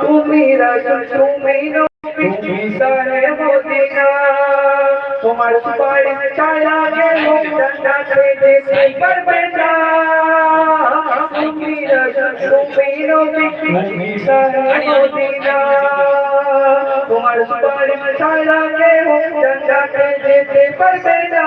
তুমি রাসূল তুমি তুমি সারে মদিনা। তোমার সুপারি ছায়া গেল জান্নাতে দেশে করবে না। তুমি রাসূল তুমি তুমি সারে মদিনা। তোমার সুপারি ছায়া গেল জান্নাতে যেতে পারবে না।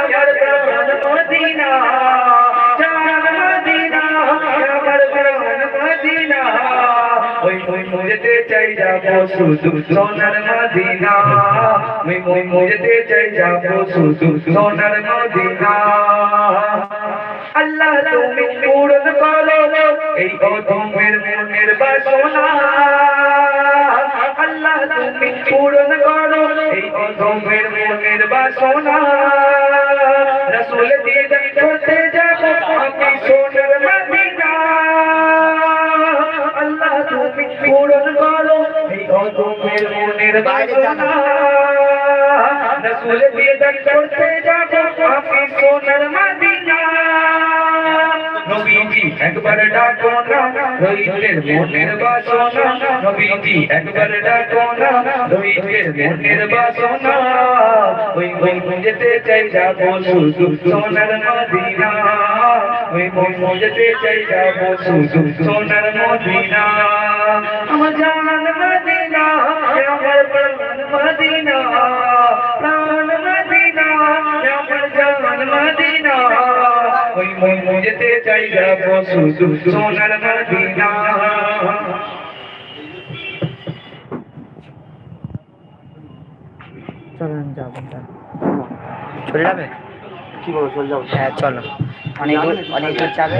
ওই ওই চাই যাব শুধু চাই যাব আল্লাহ তুমি পূরণ করো এই অধমের মনের বাসনা। আল্লাহ তুমি পূরণ করো এই অধমের মনের বাসনা। রসুল দিয়ে করতে যাব, আমি পূরণ করো। এই অধমের মনের বাসনা রসুল দিয়ে করতে যাব। আমি সোনার নবীজি একবার ডাকো না রইলের মনের বাসনা, নবীজি, একবার ডাকো না রইলের মনের বাসনা। ওই ওই যেতে চাই যাব শুধু সোনার মদিনা। ওই ওই যেতে চাই যাব সোনার মদিনা জান মদিনা আমার প্রাণ মদিনা প্রাণ মদিনা আমার জান মদিনা ওই ওই যেতে চাই যাব শুধু সোনার মদিনা চলেন যাব। চলে যাবে? কি বলো চলে যাব। হ্যাঁ চলো। অনেক অনেক দূর যাবে